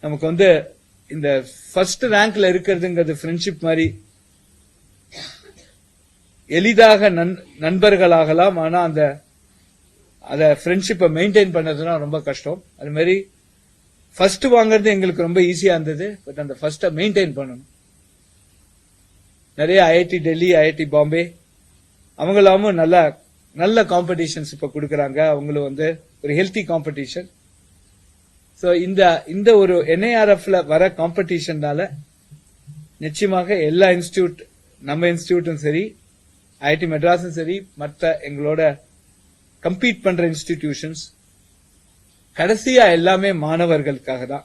நமக்கு வந்து இந்த ஃபர்ஸ்ட் ரேங்க்ல இருக்கிறதுங்கிறது ஃப்ரெண்ட்ஷிப் மாதிரி எளிதாக நண்பர்களாகலாம். ஆனா அந்த அத ஃப்ரெண்ட்ஷிப்பை மெயின்டைன் பண்ணதுனா ரொம்ப கஷ்டம். அது மாதிரி ஃபர்ஸ்ட் வாங்குறது எங்களுக்கு ரொம்ப ஈஸியா இருந்தது. பட் அந்த ஃபர்ஸ்ட மெயின்டைன் பண்ணணும். நிறைய ஐஐடி டெல்லி ஐஐடி பாம்பே அவங்களாமும் நல்ல நல்ல காம்படிஷன்ஸ் இப்ப கொடுக்குறாங்க. அவங்களும் வந்து ஒரு ஹெல்த்தி காம்படிஷன் சோ இந்த இந்த ஒரு என்ஐஆர்எஃப்ல வர காம்படிஷன்னால நிச்சயமாக எல்லா இன்ஸ்டியூட் நம்ம இன்ஸ்டியூட்டும் சரி ஐடி மெட்ராஸும் சரி மற்ற எங்களோட கம்பீட் பண்ற இன்ஸ்டிடியூஷன்ஸ் கடைசியா எல்லாமே மாணவர்களுக்காக தான்.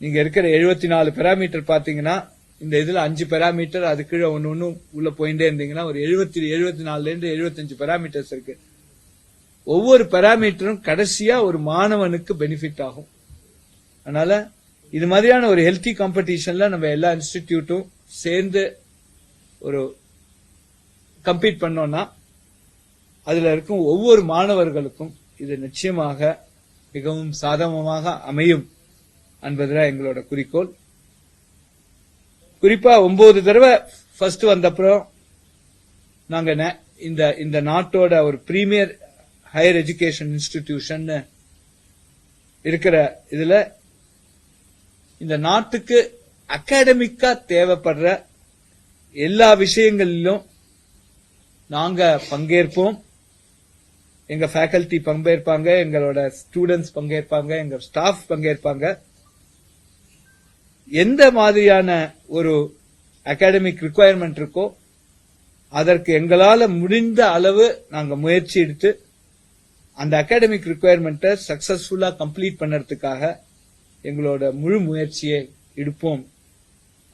நீங்க இருக்கிற எழுபத்தி நாலு பெராமீட்டர் பாத்தீங்கன்னா இந்த இதுல அஞ்சு பெராமீட்டர் அது கீழே ஒன்னு ஒன்னு உள்ள போயிட்டே இருந்தீங்கன்னா ஒரு எழுபத்தி எழுபத்தி நாலுல இருந்து எழுபத்தஞ்சு பெராமீட்டர்ஸ் இருக்கு. ஒவ்வொரு பெராமீட்டரும் கடைசியா ஒரு மாணவனுக்கு பெனிஃபிட் ஆகும். அதனால இது மாதிரியான ஒரு ஹெல்த்தி காம்படிஷன்ல நம்ம எல்லா இன்ஸ்டிடியூட்டும் சேர்ந்து ஒரு கம்பீட் பண்ணோம்னா அதுல இருக்கும் ஒவ்வொரு மாணவர்களுக்கும் இது நிச்சயமாக மிகவும் சாதகமாக அமையும் என்பதுதான் எங்களோட குறிக்கோள். குறிப்பா ஒன்பது தடவை ஃபர்ஸ்ட் வந்தப்புறம் நாங்க இந்த இந்த நாட்டோட ஒரு பிரீமியர் ஹையர் எஜுகேஷன் இன்ஸ்டிடியூஷன் இருக்கிற இதுல இந்த நாட்டுக்கு அகாடமிக்கா தேவைப்படுற எல்லா விஷயங்களிலும் நாங்க பங்கேற்போம். எங்க ஃபேக்கல்டி பங்கேற்பாங்க எங்களோட ஸ்டூடெண்ட்ஸ் பங்கேற்பாங்க எங்க ஸ்டாஃப் பங்கேற்பாங்க. எந்த மாதிரியான ஒரு அகாடமிக் ரிக்குவயர்மெண்ட் இருக்கோ அதற்கு எங்களால முடிந்த அளவு நாங்க முயற்சி எடுத்து அந்த அகாடமிக் ரிக்குவயர்மெண்ட்டை சக்சஸ்ஃபுல்லா கம்ப்ளீட் பண்ணறதுக்காக எங்களோட முழு முயற்சியை எடுப்போம்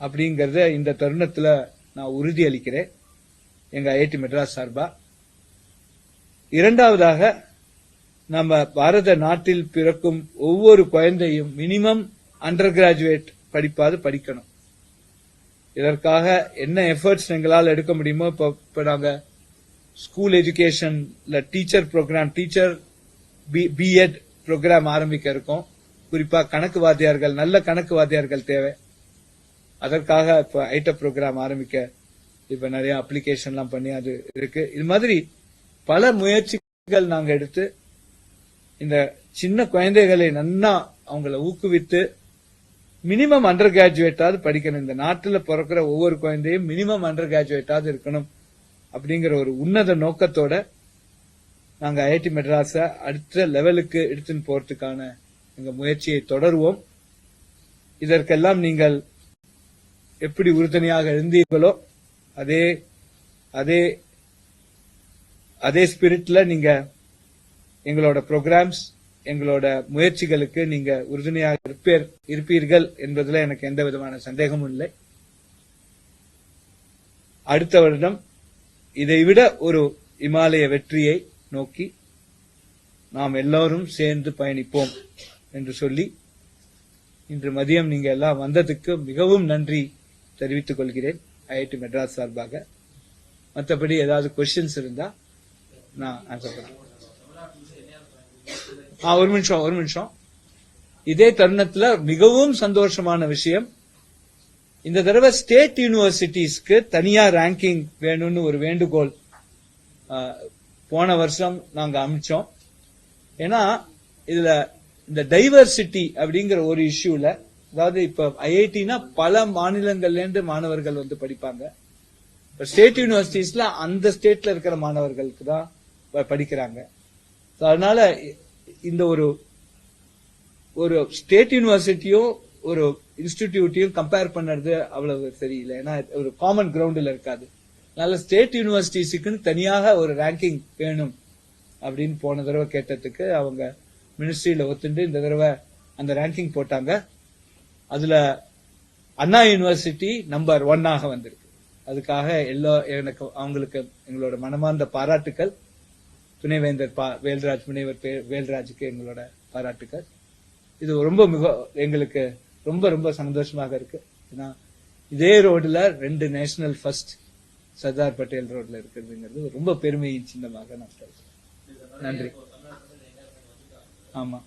அப்படிங்கறத இந்த தருணத்துல நான் உறுதி அளிக்கிறேன் எங்க ஐஐடி மெட்ராஸ் சார்பா. இரண்டாவதாக நம்ம பாரத நாட்டில் பிறக்கும் ஒவ்வொரு குழந்தையும் மினிமம் அண்டர் கிராஜுவேட் படிப்பாது படிக்கணும். இதற்காக என்ன எஃபர்ட்ஸ் எங்களால் எடுக்க முடியுமோ இப்போ நாங்க school எஜுகேஷன்ல teacher program teacher BEd program ஆரம்பிக்க இருக்கோம். குறிப்பா கணக்கு வாத்தியார்கள் நல்ல கணக்கு வாத்தியார்கள் தேவை. அதற்காக இப்ப ஐட்ட ப்ரோக்ராம் ஆரம்பிக்க இப்ப நிறைய அப்ளிகேஷன்லாம் பண்ணி அது இருக்கு. இது மாதிரி பல முயற்சிகள் நாங்க எடுத்து இந்த சின்ன குழந்தைகளை நன்னா அவங்கள ஊக்குவித்து மினிமம் அண்டர் கிராஜுவேட்டாவது படிக்கணும். இந்த நாட்டில் பிறக்கிற ஒவ்வொரு குழந்தையும் மினிமம் அண்டர் கிராஜுவேட்டாவது இருக்கணும் அப்படிங்கிற ஒரு உன்னத நோக்கத்தோட நாங்கள் ஐஐடி மெட்ராஸை அடுத்த லெவலுக்கு எடுத்துன்னு போறதுக்கான எங்க முயற்சியை தொடருவோம். இதற்கெல்லாம் நீங்கள் எப்படி உறுதுணையாக இருந்தீர்களோ அதே அதே அதே ஸ்பிரிட்ல நீங்க எங்களோட ப்ரோக்ராம்ஸ் எங்களோட முயற்சிகளுக்கு நீங்க உறுதுணையாக இருப்பீர் இருப்பீர்கள் என்பதில் எனக்கு எந்த விதமான சந்தேகமும் இல்லை. அடுத்த வருடம் இதைவிட ஒரு இமாலய வெற்றியை நோக்கி நாம் எல்லோரும் சேர்ந்து பயணிப்போம். என்று சொல்லி இன்று மதியம் நீங்க எல்லாம் வந்ததுக்கு மிகவும் நன்றி தெரிவித்துக் கொள்கிறேன் ஐஐடி மெட்ராஸ் சார்பாக. மற்றபடி ஏதாவது கொஸ்டின்ஸ் இருந்தா நான் ஆன்சர் பண்றேன். ஆ ஒரு நிமிஷம் ஒரு நிமிஷம். இதே தருணத்துல மிகவும் சந்தோஷமான விஷயம். இந்த தடவை ஸ்டேட் யூனிவர்சிட்டிஸ்க்கு தனியா ரேங்கிங் வேணும்னு ஒரு வேண்டுகோள் போன வருஷம் நாங்க அமைச்சோம். ஏன்னா இதுல இந்த டைவர்சிட்டி அப்படிங்கிற ஒரு இஷ்யூல அதாவது இப்ப ஐஐடினா பல மாநிலங்கள்ல இருந்து மாணவர்கள் வந்து படிப்பாங்க. இப்ப ஸ்டேட் யூனிவர்சிட்டிஸ்ல அந்த ஸ்டேட்ல இருக்கிற மாணவர்களுக்கு தான் படிக்கிறாங்க. அதனால இந்த ஒரு ஒரு ஸ்டேட் யூனிவர்சிட்டியும் ஒரு இன்ஸ்டிடியூட்டையும் கம்பேர் பண்ணுறது அவ்வளவு சரியில்லை. ஏன்னா ஒரு காமன் கிரவுண்டில் இருக்காது. அதனால ஸ்டேட் யூனிவர்சிட்டிஸுக்குன்னு தனியாக ஒரு ரேங்கிங் வேணும் அப்படின்னு போன தடவை கேட்டதுக்கு அவங்க மினிஸ்ட்ரியில ஒத்துண்டு இந்த தடவை அந்த ரேங்கிங் போட்டாங்க. அதுல அண்ணா யூனிவர்சிட்டி நம்பர் ஒன்னாக வந்திருக்கு. அதுக்காக எல்லா எனக்கு அவங்களுக்கு எங்களோட மனமார்ந்த பாராட்டுக்கள். துணைவேந்தர் பா வேல்ராஜ் முனைவர் பே- வேல்ராஜுக்கு எங்களோட பாராட்டுக்கள். இது ரொம்ப மிக எங்களுக்கு ரொம்ப ரொம்ப சந்தோஷமாக இருக்கு. ஏன்னா இதே ரோடுல ரெண்டு நேஷனல் ஃபர்ஸ்ட் சர்தார் பட்டேல் ரோட்ல இருக்கிறதுங்கிறது ரொம்ப பெருமையின் சின்னமாக நான் நன்றி. ஆமாம்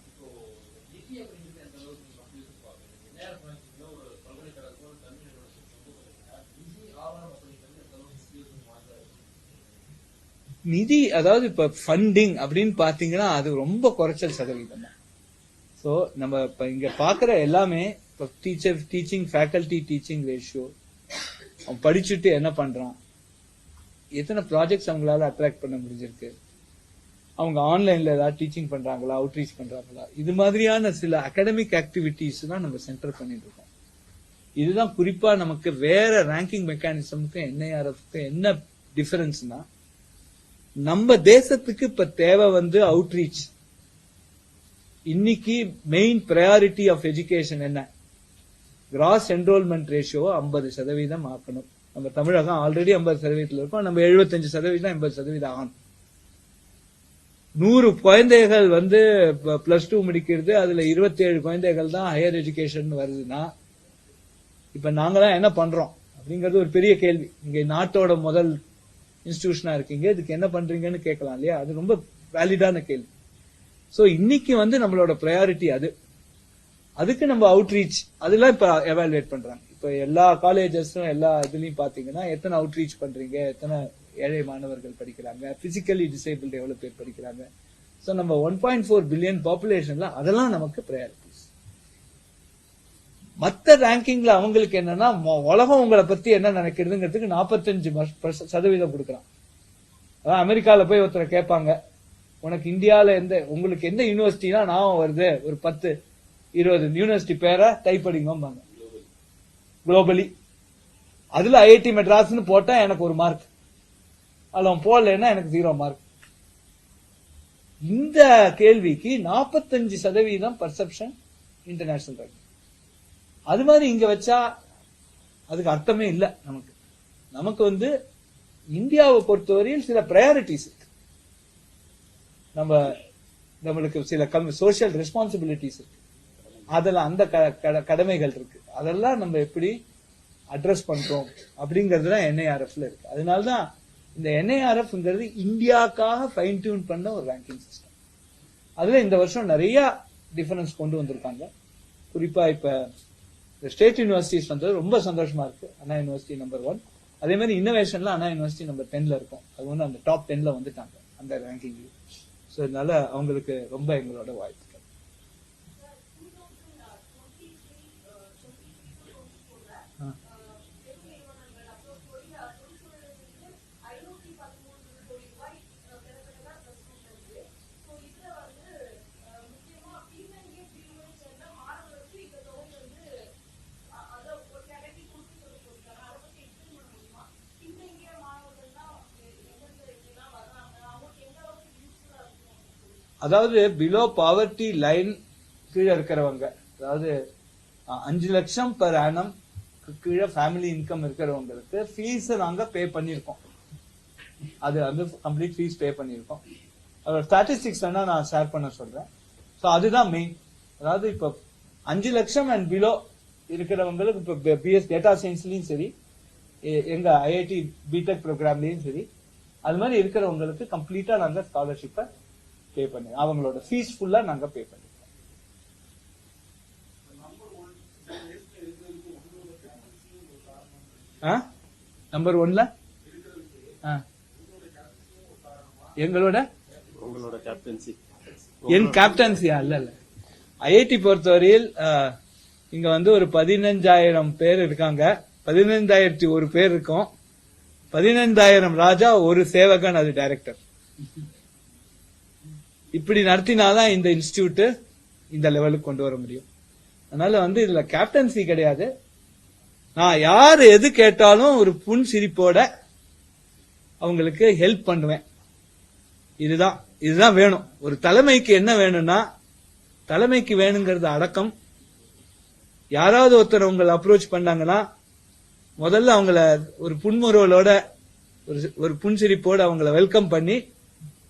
நிதி அதாவது இப்ப ஃபண்டிங் அப்படின்னு பாத்தீங்கன்னா அது ரொம்ப குறைச்சல் சதவீதம் தான். ஸோ நம்ம இப்ப இங்க பாக்குற எல்லாமே இப்போ teacher teaching faculty teaching ratio அவன் படிச்சுட்டு என்ன பண்றான்? எத்தனை ப்ராஜெக்ட்ஸ் அவங்களால அட்ராக்ட் பண்ண முடிஞ்சிருக்கு? அவங்க ஆன்லைன்ல ஏதாவது டீச்சிங் பண்றாங்களா அவுட்ரீச் பண்றாங்களா? இது மாதிரியான சில அகாடமிக் ஆக்டிவிட்டிஸ் தான் நம்ம சென்டர் பண்ணிட்டு இருக்கோம். இதுதான் குறிப்பா நமக்கு வேற ரேங்கிங் மெக்கானிசமுக்கும் என்ஐஆர்எஃப்க்கு என்ன டிஃபரன்ஸ்னா நம்ம தேசத்துக்கு இப்ப தேவை வந்து அவுட்ரீச் இன்னைக்கு மெயின் ப்ரையாரிட்டி ஆஃப் எஜுகேஷன் என்ன? கிராஸ் என்ரோல்மெண்ட் ரேஷியோ ஐம்பது சதவீதம் ஆக்கணும். நம்ம தமிழகம் ஆல்ரெடி ஐம்பது சதவீதத்தில் இருக்கோம். நம்ம 75% சதவீதம் எண்பது சதவீதம் ஆகணும். நூறு குழந்தைகள் வந்து பிளஸ் டூ முடிக்கிறது அதுல 27 குழந்தைகள் தான் ஹையர் எஜுகேஷன் வருதுன்னா இப்ப நாங்களாம் என்ன பண்றோம்? அப்படிங்கறது ஒரு பெரிய கேள்வி. இங்க நாட்டோட முதல் இன்ஸ்டிடியூஷனா இருக்கீங்க இதுக்கு என்ன பண்றீங்கன்னு கேட்கலாம் இல்லையா? அது ரொம்ப வேலிடான கேள்வி. சோ இன்னைக்கு வந்து நம்மளோட ப்ரையாரிட்டி அது. அதுக்கு நம்ம அவுட்ரீச் அதெல்லாம் இப்ப எவாலுவேட் பண்றாங்க. இப்ப எல்லா காலேஜஸும் எல்லா இதுலயும் பாத்தீங்கன்னா எத்தனை அவுட்ரீச் பண்றீங்க எத்தனை ஏழை மாணவர்கள் படிக்கிறாங்க. பிசிக்கலி டிசேபிள்டு எவ்வளவு பேர் படிக்கிறாங்க. ஸோ நம்ம ஒன் பாயிண்ட் ஃபோர் பில்லியன் பாப்புலேஷன்ல அதெல்லாம் நமக்கு ப்ரையாரிட்டிஸ் மற்ற ரேங்கிங்ல அவங்களுக்கு என்னன்னா உலகம் உங்களை பத்தி என்ன நினைக்கிறதுங்கிறதுக்கு நாற்பத்தஞ்சு சதவீதம் கொடுக்குறான். அதான் அமெரிக்கால போய் ஒருத்தரை கேட்பாங்க. உனக்கு இந்தியாவில் எந்த உங்களுக்கு எந்த யூனிவர்சிட்டினா ஞாபகம் வருது? ஒரு பத்து இருபது. யூனிவர்சிட்டி பேரை டைப் அடிங்கம்பாங்க. குளோபலி அதுல ஐஐடி மெட்ராஸ்னு போட்டா எனக்கு ஒரு மார்க் அதுல அவன் போடலன்னா எனக்கு ஜீரோ மார்க் இந்த கேள்விக்கு 45% சதவீதம் பர்செப்ஷன் இன்டர்நேஷனல் ரேங்க் அது மாதிரி இங்க வச்சா அதுக்கு அர்த்தமே இல்லை நமக்கு. நமக்கு வந்து இந்தியாவை பொறுத்தவரையில் சில ப்ரையாரிட்டிஸ் இருக்கு. நம்ம நம்மளுக்கு சில சோஷியல் ரெஸ்பான்சிபிலிட்டிஸ் இருக்கு. அதெல்லாம் அந்த க- கட- கடமைகள் இருக்கு. அதெல்லாம் நம்ம எப்படி அட்ரஸ் பண்றோம் அப்படிங்கறதுதான் என்ஐஆர்எஃப்ல இருக்கு. அதனாலதான் இந்த என்ஐஆர்எஃப்ங்கிறது இந்தியாக்காக ஃபைன் டியூன் பண்ண ஒரு ரேங்கிங் சிஸ்டம் அதுல இந்த வருஷம் நிறைய டிஃபரன்ஸ் கொண்டு வந்திருக்காங்க. குறிப்பா இப்ப இந்த ஸ்டேட் யூனிவர்சிட்டிஸ் வந்தது ரொம்ப சந்தோஷமா இருக்கு. அண்ணா யூனிவர்சிட்டி நம்பர் ஒன் அதே மாதிரி இன்னோவேஷன்ல அண்ணா யூனிவர்சிட்டி நம்பர் டென்ல இருக்கும். அது வந்து அந்த டாப் டென்ல வந்துட்டாங்க அந்த ரேங்கிங்ல ஸோ அதனால அவங்களுக்கு ரொம்ப எங்களோட வாய்ப்பு அதாவது பிலோ பாவர்டி லைன் கீழே இருக்கிறவங்க. அதாவது அஞ்சு லட்சம் பர் ஆனம் கீழே ஃபேமிலி இன்கம் இருக்கிறவங்களுக்கு ஃபீஸ் நாங்க பே பண்ணியிருக்கோம். அது வந்து கம்ப்ளீட் ஃபீஸ் பே பண்ணியிருக்கோம். அதோட ஸ்டாட்டிஸ்டிக்ஸ் வேணா நான் ஷேர் பண்ண சொல்றேன். ஸோ அதுதான் மெயின் அதாவது இப்போ அஞ்சு லட்சம் அண்ட் பிலோ இருக்கிறவங்களுக்கு இப்போ பிஎஸ் டேட்டா சயின்ஸ்லயும் சரி எ- எங்க ஐஐடி பிடெக் ப்ரோக்ராம்லயும் சரி அது மாதிரி இருக்கிறவங்களுக்கு கம்ப்ளீட்டா நாங்க ஸ்காலர்ஷிப்பை பே பண்ணி. அவங்களோட ஃபீஸ் ஃபுல்லா நாங்க பே பண்ணிருக்கோம் நம்பர் ஒன்ல எங்களோட? உங்களோட கேப்டன்சி என் கேப்டன்சியா இல்ல இல்ல. ஐஐடி பொறுத்தவரையில் இங்க வந்து ஒரு பதினஞ்சாயிரம் பேர் இருக்காங்க. பதினைந்தாயிரத்தி ஒரு பேர் இருக்கோம். பதினைந்தாயிரம் ராஜா ஒரு சேவகன் அது டைரக்டர் இப்படி நடத்தினாதான் இந்த இன்ஸ்டியூட் இந்த லெவலுக்கு கொண்டு வர முடியும். அதனால வந்து இதுல கேப்டன்சி கிடையாது. நான் யார் எது கேட்டாலும் ஒரு புன் சிரிப்போட அவங்களுக்கு ஹெல்ப் பண்ணுவேன். இதுதான் இதுதான் வேணும். ஒரு தலைமைக்கு என்ன வேணும்னா தலைமைக்கு வேணுங்கிறது அடக்கம். யாராவது ஒருத்தர் உங்களை அப்ரோச் பண்ணாங்கன்னா முதல்ல அவங்கள ஒரு புன்முறுவலோட ஒரு ஒரு புன்சிரிப்போட அவங்கள வெல்கம் பண்ணி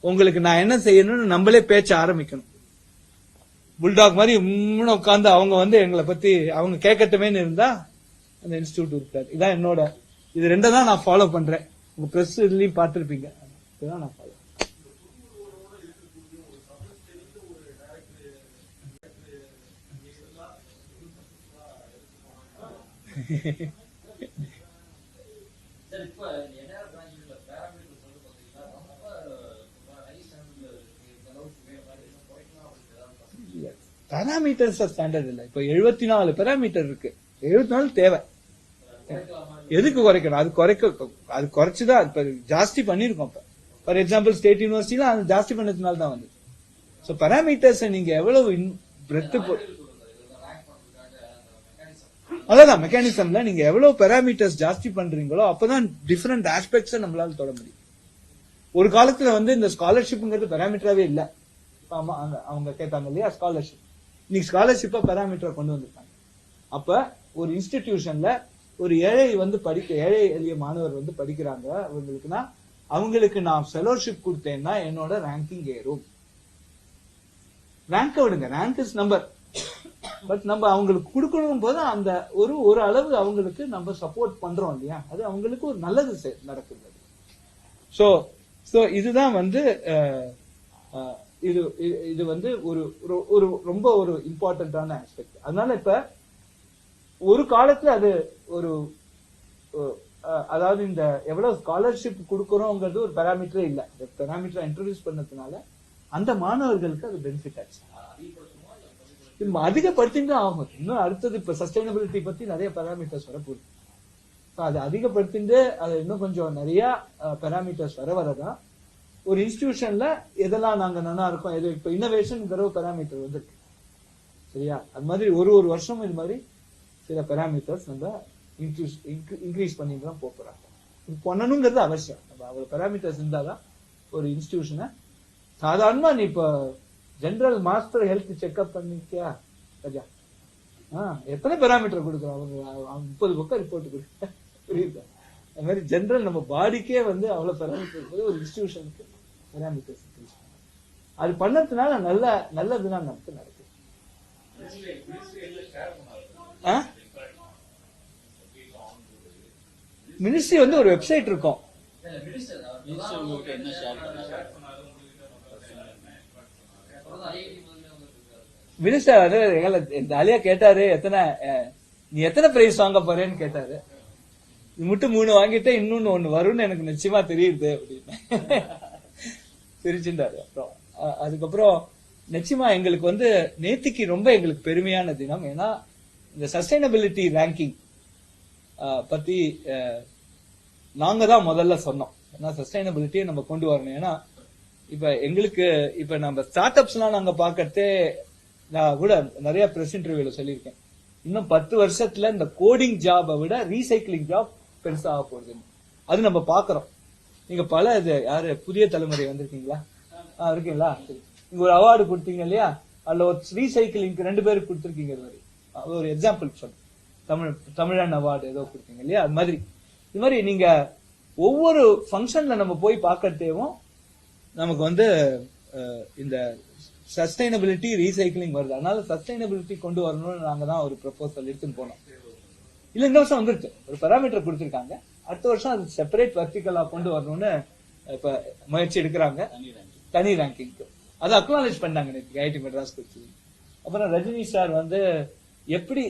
உங்களுக்கு நான் என்ன செய்யணும்னு நம்மளே பேச்ச ஆரம்பிக்கணும். புல்டாக் மாதிரி இன்னும் உட்காந்து அவங்க வந்து எங்களை பத்தி அவங்க கேட்கட்டுமேன்னு இருந்தா அந்த இன்ஸ்டியூட் இருக்காரு இதான் என்னோட இது ரெண்டை தான் நான் ஃபாலோ பண்றேன். உங்க ப்ரெஸ் இதுலயும் பார்த்திருப்பீங்க. இதுதான் நான் ஃபாலோ சார் இப்போ என்ஆர் பிரான்ச்சில் பேராமீட்டர் சொல்லி பார்த்தீங்கன்னா ரொம்ப பேராமீட்டர்ஸ் ஸ்டாண்டர்ட் இல்லை. இப்ப எழுபத்தி நாலு பேராமீட்டர் இருக்கு. எழுபத்தி நாலு தேவை. எதுக்கு குறைக்கணும்? அது குறைக்க அது குறைச்சுதான். இப்ப ஜாஸ்தி பண்ணிருக்கோம் இப்ப. ஃபார் எக்ஸாம்பிள் ஸ்டேட் யூனிவர்சிட்டில அது ஜாஸ்தி பண்ணதுனால தான் வந்து ஸோ பேராமீட்டர்ஸ் நீங்க எவ்வளவு பிரெத்து அதான் மெக்கானிசம்ல நீங்க எவ்வளவு பேராமீட்டர்ஸ் ஜாஸ்தி பண்றீங்களோ அப்பதான் டிஃபரெண்ட் ஆஸ்பெக்ட்ஸ் நம்மளால தொட முடியும். ஒரு காலத்துல வந்து இந்த ஸ்காலர்ஷிப்ங்கிறது பேராமீட்டராகவே இல்ல. ஆமா அங்க அவங்க கேட்டாங்க இல்லையா ஸ்காலர்ஷிப் இன்னைக்கு ஸ்காலர்ஷிப்பா பேராமீட்டரை கொண்டு வந்திருக்காங்க. அப்ப ஒரு இன்ஸ்டிடியூஷன்ல ஒரு ஏழை வந்து படிக்க ஏழை எளிய மாணவர் வந்து படிக்கிறாங்க அவங்களுக்குன்னா அவங்களுக்கு நான் ஃபெலோஷிப் கொடுத்தேன்னா என்னோட ரேங்கிங் ஏறும். ரேங்க விடுங்க. ரேங்க் இஸ் நம்பர் பட் நம்ம அவங்களுக்கு கொடுக்கணும் போது அந்த ஒரு ஒரு அளவு அவங்களுக்கு நம்ம சப்போர்ட் பண்றோம் இல்லையா? அது அவங்களுக்கு ஒரு நல்லது செ- நடக்குது. சோ சோ இதுதான் வந்து அஹ், அஹ், இது இது- இது வந்து ஒரு ஒரு- ஒரு ரொம்ப ஒரு இம்பார்ட்டன்டான ஆஸ்பெக்ட் அதனால இப்ப ஒரு காலத்துல அது ஒரு அதாவது இந்த எவ்வளவு ஸ்காலர்ஷிப் கொடுக்கறோங்கிறது ஒரு பேராமீட்டரே இல்ல. இந்த பேராமீட்டர் இன்ட்ரோடியூஸ் பண்ணதுனால அந்த மாணவர்களுக்கு அது பெனிஃபிட் ஆச்சு. இது தான் ஆகும். இன்னும் அடுத்தது இப்ப சஸ்டைனபிலிட்டி பத்தி நிறைய பேராமீட்டர்ஸ் வரப்போகுது. So அது அதிகப்படுத்திட்டு அது இன்னும் கொஞ்சம் நிறைய பேராமீட்டர்ஸ் வர வரதான் ஒரு இன்ஸ்டிடியூஷன்ல எதெல்லாம் நாங்க நல்லா இருக்கோம் எது இப்ப இன்னோவேஷன்ங்கிற ஒரு பேராமீட்டர் வந்திருக்கு. சரியா? அது மாதிரி ஒரு ஒரு வருஷம் இது மாதிரி சில பேராமீட்டர்ஸ் நம்ம இன்க்ரீஸ் இன்க்ரீஸ் பண்ணிட்டு தான் போறாங்க இது பண்ணணுங்கிறது அவசியம். நம்ம அவ்வளவு பேராமீட்டர்ஸ் இருந்தாதான் ஒரு இன்ஸ்டிடியூஷனை சாதாரணமா நீ இப்ப ஜென்ரல் மாஸ்டர் ஹெல்த் செக்அப் பண்ணிக்கியா ராஜா? ஆ, எத்தனை பேராமீட்டர் கொடுக்குறோம் அவங்க? முப்பது பக்கம் ரிப்போர்ட் கொடுக்க புரியுதா? அது மாதிரி ஜென்ரல் நம்ம பாடிக்கே வந்து அவ்வளவு பேராமீட்டர் ஒரு இன்ஸ்டிடியூஷனுக்கு அது பண்ணதுனால நல்ல நல்லதுனா நமக்கு நடக்குது. மினிஸ்ட்ரி வந்து ஒரு வெப்சைட் இருக்கும். மினிஸ்டர் வந்து ஜாலியா கேட்டாரு எத்தனை அஹ், நீ எத்தனை பிரைஸ் வாங்க போறேன்னு கேட்டாரு. இது மட்டும் மூணு வாங்கிட்டே இன்னொன்னு ஒண்ணு வரும்னு எனக்கு நிச்சயமா தெரியுது அப்படின்னு. சிரிச்சுட்டாரு அப்புறம் அதுக்கப்புறம் நிச்சயமா எங்களுக்கு வந்து நேத்திக்கு ரொம்ப எங்களுக்கு பெருமையான தினம். ஏன்னா இந்த சஸ்டைனபிலிட்டி ரேங்கிங் பத்தி நாங்க தான் முதல்ல சொன்னோம். ஏன்னா சஸ்டைனபிலிட்டியை நம்ம கொண்டு வரணும். ஏன்னா இப்ப எங்களுக்கு இப்ப நம்ம ஸ்டார்ட் அப்ஸ்லாம் நாங்க பாக்கிறதே நான் கூட நிறைய பிரஸ் இன்டர்வியூல சொல்லியிருக்கேன். இன்னும் பத்து வருஷத்துல இந்த கோடிங் ஜாபை விட ரீசைக்கிளிங் ஜாப் பெருசாக போகுதுன்னு அது நம்ம பாக்குறோம் நீங்க பல இது யாரு புதிய தலைமுறை வந்திருக்கீங்களா? ஆ, இருக்கீங்களா? சரி. நீங்க ஒரு அவார்டு கொடுத்தீங்க இல்லையா? அதுல ஒரு ரீசைக்கிளிங்க்கு ரெண்டு பேருக்கு கொடுத்துருக்கீங்க இது மாதிரி ஒரு எக்ஸாம்பிள் சொல்லு. தமிழ் தமிழன் அவார்டு ஏதோ கொடுத்தீங்க இல்லையா? அது மாதிரி. இது மாதிரி நீங்க ஒவ்வொரு ஃபங்க்ஷன்ல நம்ம போய் பார்க்கறதேவும் நமக்கு வந்து இந்த சஸ்டைனபிலிட்டி ரீசைக்கிளிங் வருது. அதனால சஸ்டைனபிலிட்டி கொண்டு வரணும்னு நாங்க தான் ஒரு ப்ரப்போசல் எடுத்துன்னு போனோம். இல்ல இந்த வருஷம் வந்துருச்சு. ஒரு பெராமீட்டர் கொடுத்துருக்காங்க. அடுத்த வருஷம் அது செப்பரேட் வர்டிகலா கொண்டு வரணும்னு இப்ப முயற்சி எடுக்கிறாங்க. தனி ரேங்க் தனி ரேங்கிங்க்கு அதை அக்னாலேஜ் பண்ணாங்க நேற்று ஐஐடி மெட்ராஸ் குறிச்சு அப்புறம் ரஜினி சார் வந்து எப்படி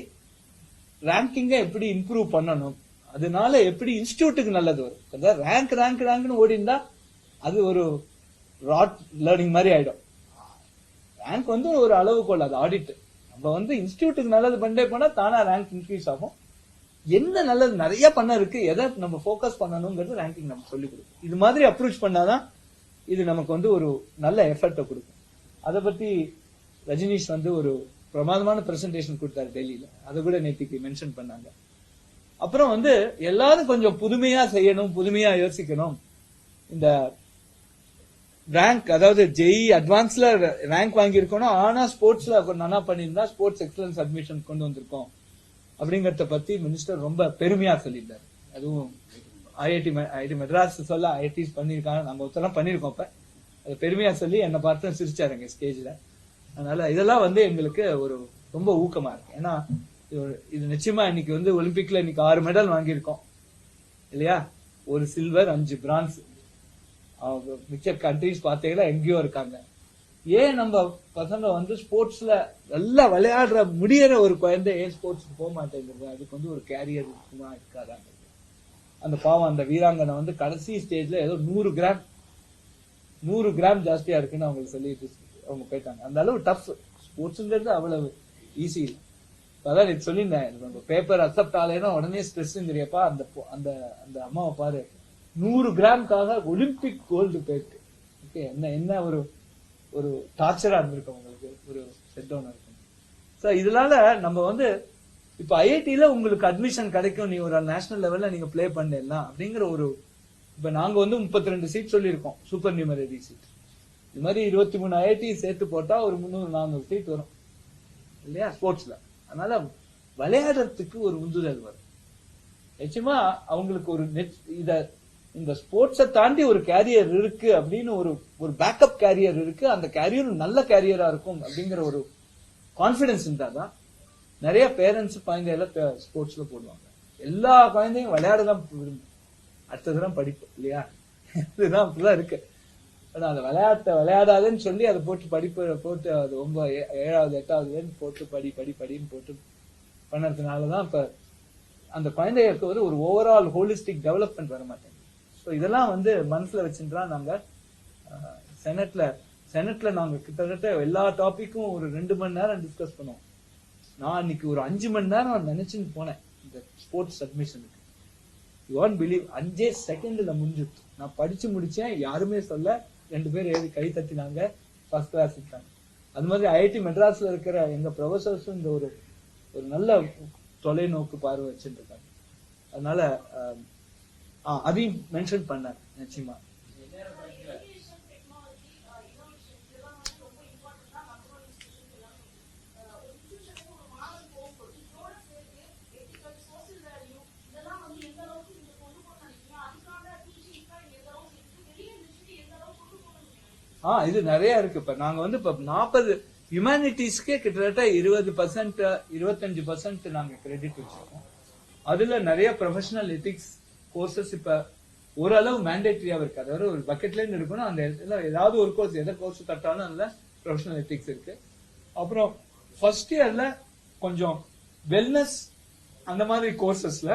ரேங்கிங்கை எப்படி இம்ப்ரூவ் பண்ணணும்? அதனால எப்படி இன்ஸ்டியூட்டுக்கு நல்லது வரும்? ரேங்க் ரேங்க் ரேங்க்னு ஓடிந்தா அது ஒரு ராட் லேர்னிங் மாதிரி ஆயிடும். ரேங்க் வந்து ஒரு அளவுகோல் அது ஆடிட் நம்ம வந்து இன்ஸ்டியூட்டுக்கு நல்லது பண்ணிட்டே போனா தானா ரேங்க் இன்க்ரீஸ் ஆகும். என்ன நல்லது? நிறைய பண்ண இருக்கு. எதை நம்ம ஃபோக்கஸ் பண்ணணுங்கிறது ரேங்கிங் நம்ம சொல்லி கொடுக்கும். இது மாதிரி அப்ரோச் பண்ணாதான் இது நமக்கு வந்து ஒரு நல்ல எஃபர்ட்டை கொடுக்கும். அதை பத்தி ரஜினிஷ் வந்து ஒரு பிரமாதமான பிரசன்டேஷன் கொடுத்தாரு டெல்லியில. அதை கூட நேத்திக்கு மென்ஷன் பண்ணாங்க. அப்புறம் வந்து எல்லாரும் கொஞ்சம் புதுமையா செய்யணும் புதுமையா யோசிக்கணும். இந்த ரேங்க் அதாவது ஜெய் அட்வான்ஸ்ல ரேங்க் வாங்கியிருக்கணும் ஆனா ஸ்போர்ட்ஸ்ல நல்லா பண்ணியிருந்தா ஸ்போர்ட்ஸ் எக்ஸலன்ஸ் அட்மிஷன் கொண்டு வந்திருக்கோம். அப்படிங்கறத பத்தி மினிஸ்டர் ரொம்ப பெருமையா சொல்லியிருந்தாரு. அதுவும் ஐஐடி ஐடி மெட்ராஸ் சொல்ல ஐஐடிஸ் பண்ணியிருக்காங்க நம்ம ஒருத்தரம் பண்ணியிருக்கோம் இப்ப. அது பெருமையா சொல்லி என்னை பார்த்து சிரிச்சாருங்க ஸ்டேஜ்ல அதனால இதெல்லாம் வந்து எங்களுக்கு ஒரு ரொம்ப ஊக்கமா இருக்கு. ஏன்னா இது இது நிச்சயமா இன்னைக்கு வந்து ஒலிம்பிக்ல இன்னைக்கு ஆறு மெடல் வாங்கியிருக்கோம். இல்லையா? ஒரு சில்வர் அஞ்சு பிரான்ஸ் அவங்க மிச்ச கண்ட்ரிஸ் பார்த்தீங்கன்னா எங்கேயோ இருக்காங்க. ஏன் நம்ம பசங்க வந்து ஸ்போர்ட்ஸ்ல நல்லா விளையாடுற முடியற ஒரு குழந்தை ஏன் ஸ்போர்ட்ஸ்க்கு போக மாட்டேங்கிறது அதுக்கு வந்து ஒரு கேரியர் இருக்குமா இருக்காதாங்க அந்த பாவம் அந்த வீராங்கனை வந்து கடைசி ஸ்டேஜ்ல ஏதோ நூறு கிராம் நூறு கிராம் ஜாஸ்தியா இருக்குன்னு அவங்களுக்கு சொல்லிட்டு அவங்க போயிட்டாங்க அந்த அளவு டஃப் ஸ்போர்ட்ஸ்ங்கிறது அவ்வளவு ஈஸி இல்லை. அதான் நீ சொல்லியிருந்தேன் நம்ம பேப்பர் அக்செப்ட் ஆகலைன்னா உடனே ஸ்ட்ரெஸ்ங்கிறியப்பா அந்த அந்த அந்த அம்மாவை பாரு. நூறு கிராம்காக ஒலிம்பிக் கோல்டு போயிட்டு ஓகே என்ன என்ன ஒரு ஒரு டார்ச்சரா இருந்திருக்கும் உங்களுக்கு ஒரு செட் டவுன் இருக்கும். சார் இதனால நம்ம வந்து இப்ப ஐஐடியில உங்களுக்கு அட்மிஷன் கிடைக்கும் நீ ஒரு நேஷனல் லெவல்ல நீங்க ப்ளே பண்ணலாம் அப்படிங்கிற ஒரு இப்ப நாங்க வந்து 32 ரெண்டு சீட் சொல்லியிருக்கோம் சூப்பர் நியூமரரி சீட் இது மாதிரி இருபத்தி மூணு ஐஐடி சேர்த்து போட்டா ஒரு முந்நூறு நானூறு சீட் வரும். இல்லையா? ஸ்போர்ட்ஸ்ல அதனால விளையாடுறதுக்கு ஒரு உந்துதல் வரும். நிச்சயமா அவங்களுக்கு ஒரு நெட் இத இந்த ஸ்போர்ட்ஸை தாண்டி ஒரு கேரியர் இருக்கு அப்படின்னு ஒரு ஒரு பேக்கப் கேரியர் இருக்கு. அந்த கேரியர் நல்ல கேரியரா இருக்கும் அப்படிங்கிற ஒரு கான்பிடன்ஸ் இருந்தாதான் நிறைய பேரண்ட்ஸ் குழந்தைகள ஸ்போர்ட்ஸ்ல போடுவாங்க. எல்லா குழந்தையும் விளையாட தான் விரும்பும் அடுத்ததுதான் படிப்பு இல்லையா? இதுதான் அப்படிதான் இருக்கு. ஆனா அந்த விளையாட்ட விளையாடாதுன்னு சொல்லி அதை போட்டு படிப்பு போட்டு அது ரொம்ப ஏ- ஏழாவது எட்டாவது போட்டு படி படி படின்னு போட்டு பண்ணதுனாலதான் இப்ப அந்த குழந்தைகளுக்கு ஒரு ஓவரால் ஹோலிஸ்டிக் டெவலப்மெண்ட் வர மாட்டேங்குது ஸோ இதெல்லாம் வந்து மனசுல வச்சுட்டு நாங்க செனட்ல செனட்ல நாங்க கிட்டத்தட்ட எல்லா டாபிக்கும் ஒரு ரெண்டு மணி நேரம் டிஸ்கஸ் பண்ணுவோம் நான் இன்னைக்கு ஒரு அஞ்சு மணி நேரம் நினைச்சுன்னு போனேன் இந்த ஸ்போர்ட்ஸ் அட்மிஷனுக்கு யூ ஆன் பிலீவ் அஞ்சே செகண்ட்ல முடிஞ்சிருச்சு நான் படிச்சு முடிச்சேன் யாருமே சொல்ல ரெண்டு பேர் ஏறி கை தட்டினாங்க ஃபர்ஸ்ட் கிளாஸ் இருக்காங்க அது மாதிரி ஐஐடி மெட்ராஸ்ல இருக்கிற எங்க ப்ரொஃபசர்ஸும் இந்த ஒரு ஒரு நல்ல தொலைநோக்கு பார்வை வச்சுட்டு இருக்காங்க அதனால அதையும் மென்ஷன் பண்ணார் நிச்சயமா. ஆ இது நிறைய இருக்கு. இப்ப நாங்க வந்து இப்ப நாற்பது ஹியூமனிட்டிஸ்க்கே கிட்டத்தட்ட இருபது பர்சன்ட் இருபத்தஞ்சு பர்சன்ட் நாங்க கிரெடிட் வச்சிருக்கோம். அதுல நிறைய ப்ரொஃபஷனல் எத்திக்ஸ் கோர்சஸ் இப்ப ஓரளவு மேண்டேட்டரியாவும் இருக்கு. அதாவது ஒரு பக்கெட்ல இருக்கணும் அந்த இடத்துல ஏதாவது ஒரு கோர்ஸ் எந்த கோர்ஸ் தட்டாலும் அதில் ப்ரொஃபஷனல் எத்திக்ஸ் இருக்கு. அப்புறம் ஃபர்ஸ்ட் இயர்ல கொஞ்சம் வெல்னஸ் அந்த மாதிரி கோர்சஸ்ல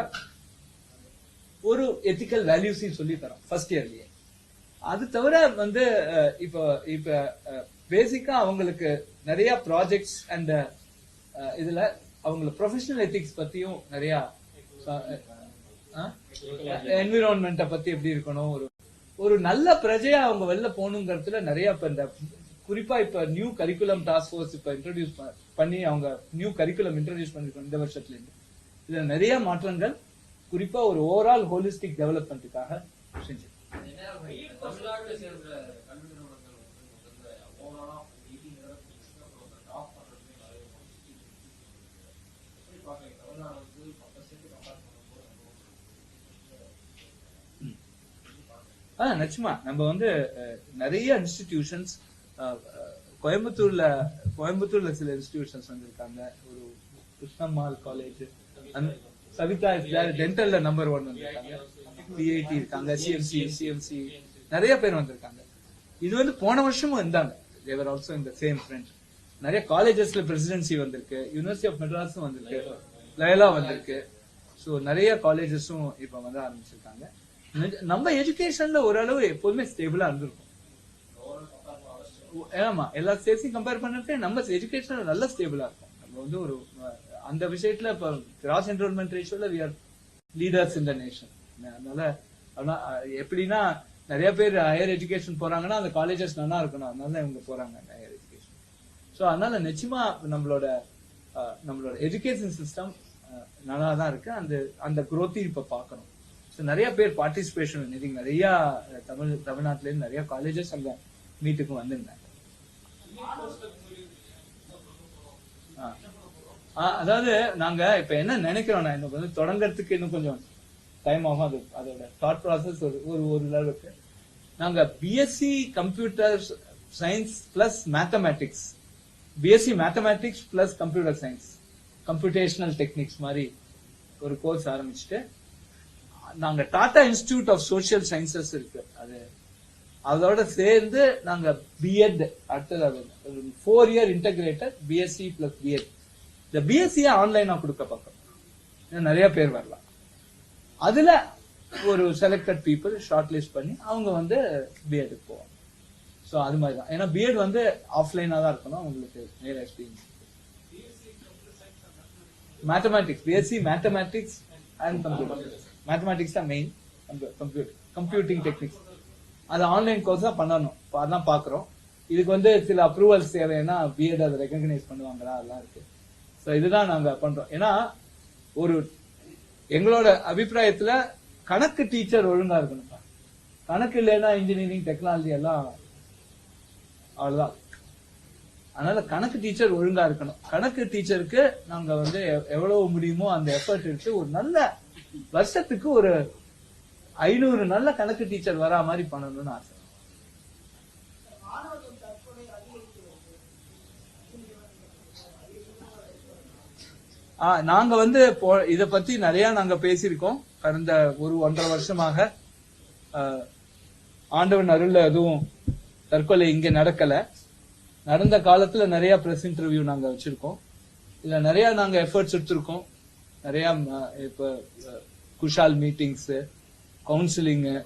ஒரு எத்திக்கல் வேல்யூஸையும் சொல்லி தரோம் ஃபர்ஸ்ட் இயர்லயே அது தவிர வந்து இப்போ இப்போ பேசிக்கா அவங்களுக்கு நிறைய ப்ராஜெக்ட்ஸ் அண்ட் இதுல அவங்களுக்கு ப்ரொஃபஷனல் எத்திக்ஸ் பத்தியும் நிறைய என்விரான்மெண்ட்டை பத்தி எப்படி இருக்கணும்? ஒரு ஒரு நல்ல பிரஜையா அவங்க வெளில போகணுங்கிறதுல நிறைய இப்ப இந்த குறிப்பா இப்ப நியூ கரிக்குலம் டாஸ்க் ஃபோர்ஸ் இப்ப இன்ட்ரோடியூஸ் பண்ணி அவங்க நியூ கரிக்குலம் இன்ட்ரோடியூஸ் பண்ணிருக்கோம் இந்த வருஷத்துல இருந்து இதுல நிறைய மாற்றங்கள் குறிப்பா ஒரு ஓவரால் ஹோலிஸ்டிக் டெவலப்மெண்ட்டுக்காக செஞ்சு தமிழ்நாட்டுல சேர்ந்த கல்வி நிறுவனங்கள் வந்து முதல்ல ஓவராலா எயிட்டீன் டாப் பண்றது நிறைய எப்படி பாக்குறீங்க தமிழ்நாடு வந்து மற்ற ஸ்டேட் கம்பேர் பண்ணும்போது ஆ நிச்சயமா. நம்ம வந்து நிறைய இன்ஸ்டிடியூஷன்ஸ் கோயம்புத்தூர்ல கோயம்புத்தூர்ல சில இன்ஸ்டிடியூஷன்ஸ் வந்திருக்காங்க. ஒரு கிருஷ்ணம்மாள் காலேஜ் சவிதா டென்டல்ல நம்பர் ஒன் வந்திருக்காங்க. பிஐடி இருக்காங்க சிஎம்சி சிஎம்சி நிறைய பேர் வந்திருக்காங்க. இது வந்து போன வருஷமும் இருந்தாங்க தேவர் ஆல்சோ இந்த சேம் ஃப்ரெண்ட் நிறைய காலேஜஸ்ல பிரசிடென்சி வந்திருக்கு. யூனிவர்சிட்டி ஆஃப் மெட்ராஸும் வந்திருக்கு. லயலா வந்திருக்கு. ஸோ நிறைய காலேஜஸும் இப்ப வந்து ஆரம்பிச்சிருக்காங்க. நம்ம எஜுகேஷன்ல ஓரளவு எப்போதுமே ஸ்டேபிளா இருந்திருக்கும். ஆமா எல்லா ஸ்டேட்ஸையும் கம்பேர் பண்ணுறது நம்ம எஜுகேஷன் நல்ல ஸ்டேபிளா இருக்கும். நம்ம வந்து ஒரு அந்த விஷயத்துல இப்ப gross enrolment ரேஷியோல we are leaders in the nation அதனால எப்படின்னா நிறைய பேர் ஹையர் எஜுகேஷன் போறாங்கன்னா அந்த காலேஜஸ் நல்லா இருக்கணும். அதனால இவங்க போறாங்க ஹையர் எஜுகேஷன் ஸோ அதனால நிச்சயமா நம்மளோட நம்மளோட எஜுகேஷன் சிஸ்டம் நல்லா தான் இருக்கு. அந்த அந்த குரோத்தையும் இப்ப பார்க்கணும். நிறைய பேர் பார்ட்டிசிபேஷன் இன்னைக்கு நிறைய தமிழ் தமிழ்நாட்டுல இருந்து நிறைய காலேஜஸ் அங்க மீட்டுக்கு வந்திருந்தாங்க. அதாவது நாங்க இப்ப என்ன நினைக்கிறோம்னா இன்னும் வந்து தொடங்கறதுக்கு இன்னும் கொஞ்சம் டைம் ஆகும். அது அதோட தாட் ப்ராசஸ் ஒரு ஒரு ஒரு லெவலுக்கு நாங்க BSc computer science plus mathematics BSc mathematics plus computer science computational techniques மாதிரி ஒரு கோர்ஸ் ஆரம்பிச்சுட்டு நாங்க Tata institute of social sciences இருக்கு. அது அதோட சேர்ந்து நாங்க பிஎட் அடுத்தது four year integrated BSc plus BEd இந்த பிஎஸ்சி ஆன்லைனா கொடுக்க பார்க்கணும் நிறைய பேர் வரலாம். அதுல ஒரு செலக்டட் பீப்புள் ஷார்ட் லிஸ்ட் பண்ணி அவங்க வந்து பிஎடுக்கு போவாங்க. ஸோ அது மாதிரி தான் ஏன்னா பிஎட் வந்து ஆஃப்லைனாக தான் இருக்கணும். உங்களுக்கு நேர experience mathematics BSc mathematics and computer mathematics தான் மெயின் கம்ப்யூட்டர் கம்ப்யூட்டிங் டெக்னிக்ஸ் அது ஆன்லைன் கோர்ஸ் தான் பண்ணணும். அதான் பார்க்குறோம் இதுக்கு வந்து சில அப்ரூவல்ஸ் தேவைன்னா பிஎட் அதை ரெகக்னைஸ் பண்ணுவாங்களா? அதெல்லாம் இருக்கு. ஸோ இதுதான் நாங்க பண்றோம். ஏன்னா ஒரு எங்களோட அபிப்பிராயத்துல கணக்கு டீச்சர் ஒழுங்கா இருக்கணும்ப்பா. கணக்கு இல்லைன்னா இன்ஜினியரிங் டெக்னாலஜி எல்லாம் அவ்வளவுதான். அதனால கணக்கு டீச்சர் ஒழுங்கா இருக்கணும். கணக்கு டீச்சருக்கு நாங்க வந்து எவ்- எவ்வளவு முடியுமோ அந்த எஃபர்ட் எடுத்து ஒரு நல்ல வருஷத்துக்கு ஒரு ஐநூறு நல்ல கணக்கு டீச்சர் வரா மாதிரி பண்ணணும்னு ஆசை. ஆ, நாங்க வந்து இத பத்தி நிறைய நாங்க பேசியிருக்கோம். கடந்த ஒரு ஒன்றரை வருஷமாக ஆண்டவன் அருள்ல எதுவும் தற்கொலை இங்க நடக்கல. நடந்த காலத்துல நிறைய பிரஸ் இன்டர்வியூ நாங்க வச்சிருக்கோம். இதுல நிறைய நாங்க எஃபர்ட்ஸ் எடுத்திருக்கோம். நிறைய இப்போ இப்ப குஷால் மீட்டிங்ஸ் கவுன்சிலிங்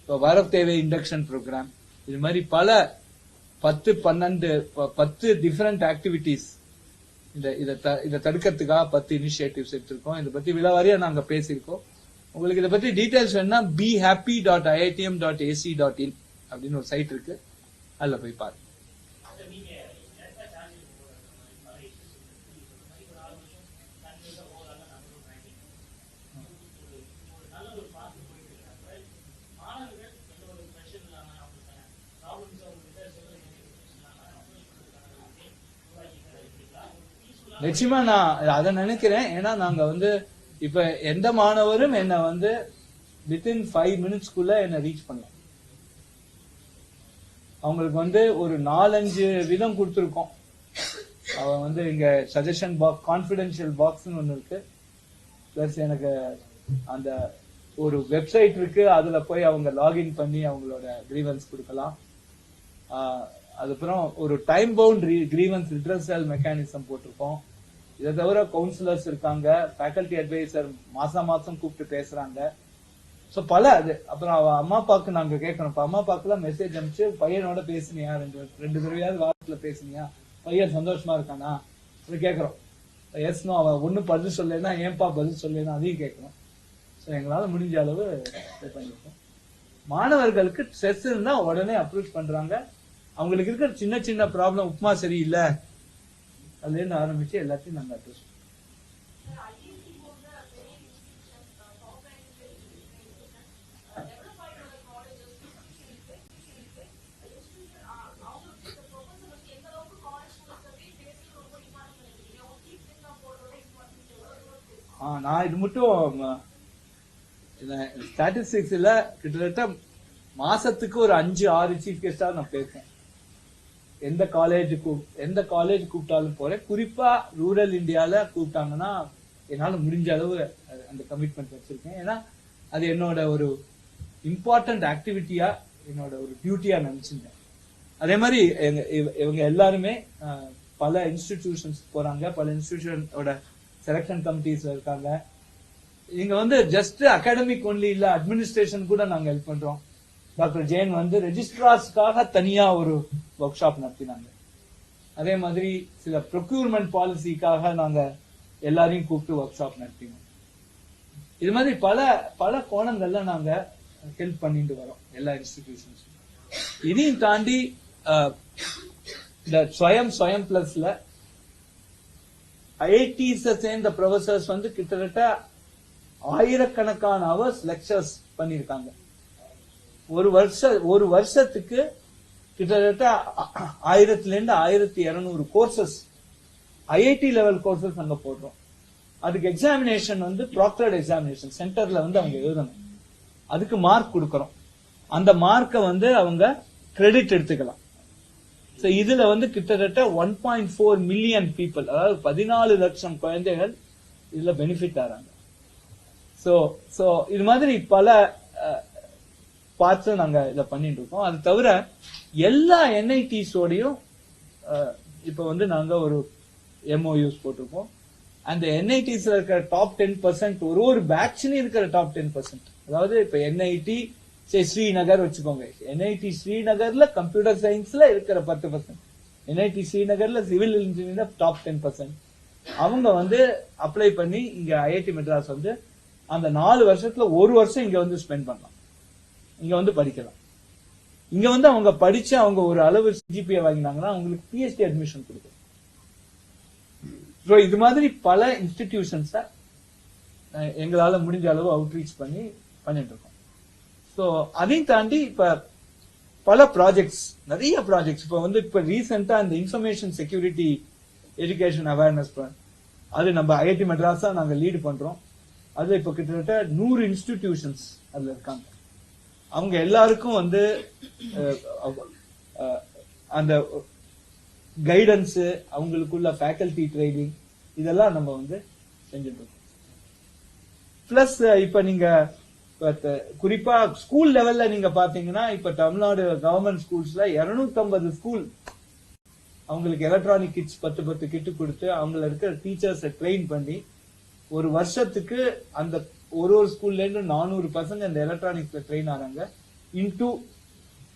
இப்போ வரவு தேவை இண்டக்ஷன் ப்ரோக்ராம். இது மாதிரி பல பத்து பன்னெண்டு ப- பத்து டிஃப்ரெண்ட் ஆக்டிவிட்டீஸ் இந்த இதை த- இதை தடுக்கிறதுக்காக பத்து இனிஷியேட்டிவ்ஸ் எடுத்திருக்கோம். இதை பத்தி விழாவாரியா நாங்கள் பேசியிருக்கோம். உங்களுக்கு இதை பத்தி டீட்டெயில்ஸ் வேணும்னா be happy dot IITM dot AC dot in அப்படின்னு ஒரு சைட் இருக்கு. அதில் போய் பாருங்க. நிச்சயமா நான் அதை நினைக்கிறேன். ஏன்னா நாங்க வந்து இப்ப எந்த மாணவரும் என்ன வந்து வித்தின் ஃபைவ் மினிட்ஸ்க்குள்ள என்ன ரீச் பண்ணலாம் அவங்களுக்கு வந்து ஒரு நாலஞ்சு விதம் கொடுத்துருக்கோம். அவன் வந்து இங்க சஜஷன் பாக்ஸ் கான்ஃபிடென்ஷியல் பாக்ஸ்னு ஒன்று இருக்கு. பிளஸ் எனக்கு அந்த ஒரு வெப்சைட் இருக்கு. அதுல போய் அவங்க லாகின் பண்ணி அவங்களோட கிரீவன்ஸ் கொடுக்கலாம். அதுக்கப்புறம் ஒரு time bound grievance redressal mechanism போட்டிருக்கோம். இதை தவிர கவுன்சிலர்ஸ் இருக்காங்க ஃபேக்கல்டி அட்வைசர் மாசம் மாசம் கூப்பிட்டு பேசுறாங்க. ஸோ பல அது. அப்புறம் அவ அம்மா அப்பாவுக்கு நாங்க கேட்கணும். இப்போ அம்மா அப்பாக்குலாம் மெசேஜ் அனுப்பிச்சு பையனோட பேசுனியா? ரெண்டு ரெண்டு தடவையாவது வாரத்துல பேசுனியா? பையன் சந்தோஷமா இருக்கானா? அது கேட்கறோம். எஸ் நோ அவன் ஒண்ணும் பதில் சொல்லலைன்னா ஏன்பா பதில் சொல்லலைன்னா அதையும் கேட்கணும். ஸோ எங்களால முடிஞ்ச அளவு பண்ணிருக்கோம் மாணவர்களுக்கு ஸ்ட்ரெஸ் இருந்தா உடனே அப்ரோச் பண்றாங்க. அவங்களுக்கு இருக்கிற சின்ன சின்ன ப்ராப்ளம் உப்புமா சரியில்லை. அதுல இருந்து ஆரம்பிச்சு எல்லாத்தையும் நாங்க அட்ரஸ் ஆ, நான் இது மட்டும் ஸ்டாட்டிஸ்டிக்ஸில் கிட்டத்தட்ட மாசத்துக்கு ஒரு அஞ்சு ஆறு சீஃப் கெஸ்டாக நான் பேசுவேன் எந்த காலேஜ் எந்த காலேஜ் கூப்பிட்டாலும் போறேன் குறிப்பா ரூரல் இந்தியால கூப்பிட்டாங்கன்னா என்னால முடிஞ்ச அளவு அந்த கமிட்மெண்ட் வச்சிருக்கேன். ஏன்னா அது என்னோட ஒரு இம்பார்ட்டன்ட் ஆக்டிவிட்டியா என்னோட ஒரு டியூட்டியா நினைச்சிருந்தேன். அதே மாதிரி இவ- இவங்க எல்லாருமே பல இன்ஸ்டிடியூஷன்ஸ் போறாங்க. பல இன்ஸ்டிடியூஷனோட செலக்ஷன் கமிட்டிஸ் இருக்காங்க. இங்க வந்து ஜஸ்ட் அகாடமிக் ஒன்லி இல்ல அட்மினிஸ்ட்ரேஷன் கூட நாங்க ஹெல்ப் பண்றோம். டாக்டர் ஜெயின் வந்து ரெஜிஸ்ட்ரார்ஸ்க்காக தனியா ஒரு ஒர்க் ஷாப் நடத்தினாங்க. அதே மாதிரி சில ப்ரொக்யூர்மெண்ட் பாலிசிக்காக நாங்க எல்லாரையும் கூப்பிட்டு ஒர்க் ஷாப் நடத்தினோம். இது மாதிரி பல பல கோணங்கள்ல நாங்க ஹெல்ப் பண்ணிட்டு வரோம் எல்லா இன்ஸ்டிடியூஷன்ஸும் இதையும் தாண்டி இந்த ஸ்வயம் ஸ்வயம் பிளஸ்ல ஐஐடிஸ் சேர்ந்த ப்ரொஃபசர்ஸ் வந்து கிட்டத்தட்ட ஆயிரக்கணக்கான அவர்ஸ் லெக்சர்ஸ் பண்ணியிருக்காங்க. ஒரு வருஷ ஒரு வருஷத்துக்கு கிட்டத்தட்ட ஆயிரத்துலேருந்து ஆயிரத்துல இருந்து ஆயிரத்தி இருநூறு கோர்சஸ் ஐஐடி லெவல் கோர்சஸ் அங்க போடுறோம். அதுக்கு எக்ஸாமினேஷன் வந்து ப்ராக்டர்ட் எக்ஸாமினேஷன் சென்டர்ல வந்து அவங்க எழுதணும். அதுக்கு மார்க் கொடுக்கறோம். அந்த மார்க்கை வந்து அவங்க கிரெடிட் எடுத்துக்கலாம். ஸோ இதுல வந்து கிட்டத்தட்ட one point four million people அதாவது பதினாலு லட்சம் குழந்தைகள் இதுல பெனிஃபிட் ஆறாங்க. ஸோ ஸோ இது மாதிரி பல பார்ட்ஸும் நாங்க இத பண்ணிட்டு இருக்கோம். அது தவிர எல்லா என்ஐடிஸோடையும் இப்ப வந்து நாங்க ஒரு எம்ஓயூஸ் போட்டிருக்கோம். அந்த என்ஐடிஸ்ல இருக்கிற டாப் டென் பர்சன்ட் ஒரு ஒரு பேட்ச்லயும் இருக்கிற டாப் டென் பர்சன்ட் அதாவது இப்ப என்ஐடி சரி ஸ்ரீநகர் வச்சுக்கோங்க. என்ஐடி ஸ்ரீநகர்ல கம்ப்யூட்டர் சயின்ஸ்ல இருக்கிற பத்து percent NIT ஸ்ரீநகர்ல civil engineer top ten percent அவங்க வந்து அப்ளை பண்ணி இங்க ஐஐடி மெட்ராஸ் வந்து அந்த நாலு வருஷத்துல ஒரு வருஷம் இங்க வந்து ஸ்பெண்ட் பண்ணலாம். இங்க வந்து படிக்கலாம். இங்க வந்து அவங்க படிச்சு அவங்க ஒரு அளவு சிஜிபிஏ வாங்கினாங்கன்னா அவங்களுக்கு பிஹெச்டி அட்மிஷன் கொடுக்கும். ஸோ இது மாதிரி பல இன்ஸ்டிடியூஷன்ஸ எங்களால முடிஞ்ச அளவு அவுட்ரீச் பண்ணி பண்ணிட்டு இருக்கோம் ஸோ அதையும் தாண்டி இப்ப பல ப்ராஜெக்ட்ஸ் நிறைய ப்ராஜெக்ட்ஸ் இப்ப வந்து இப்ப ரீசெண்டா இந்த இன்ஃபர்மேஷன் செக்யூரிட்டி எஜுகேஷன் அவேர்னஸ் அது நம்ம ஐஐடி மெட்ராஸா நாங்க லீடு பண்றோம். அது இப்ப கிட்டத்தட்ட நூறு இன்ஸ்டிடியூஷன்ஸ் அதுல இருக்காங்க. அவங்க எல்லாருக்கும் வந்து அந்த கைடன்ஸ் அவங்களுக்குள்ள ஃபேக்கல்டி ட்ரைனிங் இதெல்லாம் நம்ம வந்து செஞ்சுட்டு இருக்கோம் பிளஸ் இப்ப நீங்க குறிப்பா ஸ்கூல் லெவல்ல நீங்க பாத்தீங்கன்னா இப்ப தமிழ்நாடு கவர்மெண்ட் ஸ்கூல்ஸ்ல 250 ஸ்கூல் அவங்களுக்கு எலக்ட்ரானிக் கிட்ஸ் பத்து பத்து கிட்டு கொடுத்து அவங்கள இருக்கிற டீச்சர்ஸை ட்ரெயின் பண்ணி ஒரு வருஷத்துக்கு அந்த ஒரு ஒரு ஸ்கூல்ல இருந்து நானூறு பசங்க இந்த எலக்ட்ரானிக்ஸ்ல ட்ரெயின் ஆறாங்க. இன்டூ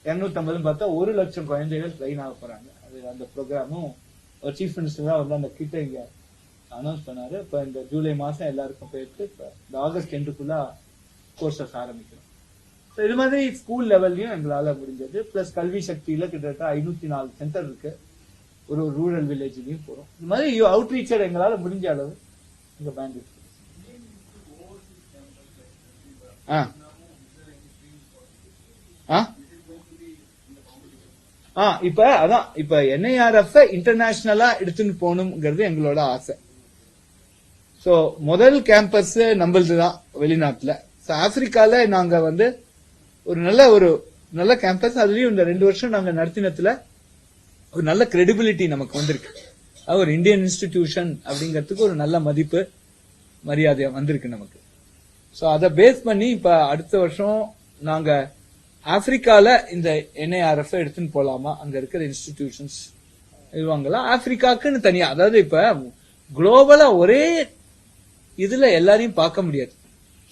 இரநூத்தம்பதுன்னு பார்த்தா ஒரு லட்சம் குழந்தைகள் ட்ரெயின் ஆக போறாங்க. அது அந்த ப்ரோக்ராமும் சீஃப் மினிஸ்டர் தான் வந்து அந்த கிட்ட இங்க அனௌன்ஸ் பண்ணாரு. இப்ப இந்த ஜூலை மாசம் எல்லாருக்கும் போயிட்டு இப்ப இந்த ஆகஸ்ட் எண்டுக்குள்ள கோர்சஸ் ஆரம்பிக்கிறோம். இது மாதிரி ஸ்கூல் லெவல்லையும் எங்களால முடிஞ்சது. பிளஸ் கல்வி சக்தியில கிட்டத்தட்ட ஐநூத்தி நாலு சென்டர் இருக்கு. ஒரு ஒரு ரூரல் வில்லேஜ்லயும் போறோம். இது மாதிரி அவுட் ரீச்சர் எங்களால முடிஞ்ச அளவு இங்க பேங்க் இருக்கு ஆ. ஆ? ஆ இப்ப அதான் இப்ப என்ஐஆர்எஃப் இன்டர்நேஷனலா எடுத்துன்னு போகணுங்கிறது எங்களோட ஆசை. ஸோ முதல் கேம்பஸ் நம்மளது தான் வெளிநாட்டில். ஸோ ஆப்பிரிக்கால நாங்க வந்து ஒரு நல்ல ஒரு நல்ல கேம்பஸ் அதுலயும் இந்த ரெண்டு வருஷம் நாங்க நடத்தினத்துல ஒரு நல்ல கிரெடிபிலிட்டி நமக்கு வந்திருக்கு. அது ஒரு இந்தியன் இன்ஸ்டிடியூஷன் அப்படிங்கிறதுக்கு ஒரு நல்ல மதிப்பு மரியாதை வந்திருக்கு நமக்கு. சோ அதை பேஸ் பண்ணி இப்ப அடுத்த வருஷம் நாங்க ஆப்பிரிக்கால இந்த என்ஐஆர்எஃப் எடுத்துன்னு போலாமா? அங்க இருக்கிற இன்ஸ்டிடியூஷன்ஸ் இதுவாங்களா ஆப்பிரிக்காக்குன்னு தனியா அதாவது இப்ப குளோபலா ஒரே இதுல எல்லாரையும் பார்க்க முடியாது.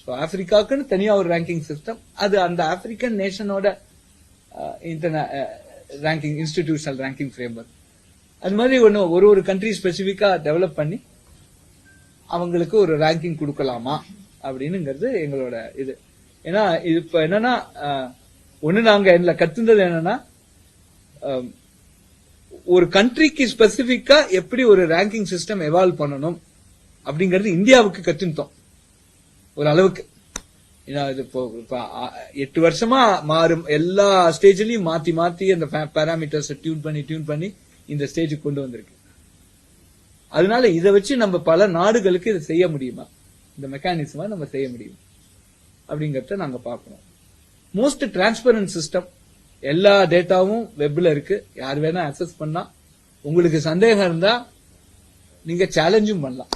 ஸோ ஆப்பிரிக்காக்குன்னு தனியா ஒரு ரேங்கிங் சிஸ்டம் அது அந்த ஆப்பிரிக்கன் நேஷனோட இன்டர்நே ரேங்கிங் இன்ஸ்டிடியூஷனல் ரேங்கிங் ஃப்ரேம்வொர்க் அது மாதிரி ஒன்று ஒரு ஒரு கண்ட்ரி ஸ்பெசிஃபிக்காக டெவலப் பண்ணி அவங்களுக்கு ஒரு ரேங்கிங் கொடுக்கலாமா? அப்படின்னுங்கிறது எங்களோட இது. ஏன்னா இது இப்ப என்னன்னா ஒண்ணு நாங்க இதுல கத்துந்தது என்னன்னா ஒரு கண்ட்ரிக்கு ஸ்பெசிபிக்கா எப்படி ஒரு ரேங்கிங் சிஸ்டம் எவால்வ் பண்ணணும் அப்படிங்கிறது இந்தியாவுக்கு கத்துட்டோம் ஒரு அளவுக்கு. ஏன்னா இது இப்போ எட்டு வருஷமா மாறும். எல்லா ஸ்டேஜ்லயும் மாத்தி மாத்தி அந்த பேராமீட்டர்ஸ் டியூன் பண்ணி டியூன் பண்ணி இந்த ஸ்டேஜுக்கு கொண்டு வந்திருக்கு. அதனால இதை வச்சு நம்ம பல நாடுகளுக்கு இதை செய்ய முடியுமா? இந்த மெக்கானிசமா நம்ம செய்ய முடியும். அப்படிங்கறத நாங்க பார்க்கணும். மோஸ்ட் டிரான்ஸ்பரண்ட் சிஸ்டம் எல்லா டேட்டாவும் வெப்ல இருக்கு. யார் வேணா அக்சஸ் பண்ணா உங்களுக்கு சந்தேகம் இருந்தா நீங்க சேலஞ்சும் பண்ணலாம்.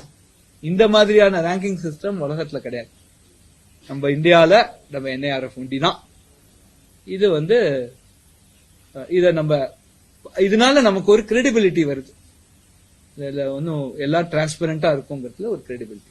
இந்த மாதிரியான ரேங்கிங் சிஸ்டம் உலகத்துல கிடையாது. நம்ம இந்தியால நம்ம என்ஐஆர்எஃப் உண்டி தான். இது வந்து இதை இத நம்ம இதனால நமக்கு ஒரு கிரெடிபிலிட்டி வருது. இதுல ஒன்றும் எல்லாம் டிரான்ஸ்பரண்டா இருக்குங்கிறதுல ஒரு credibility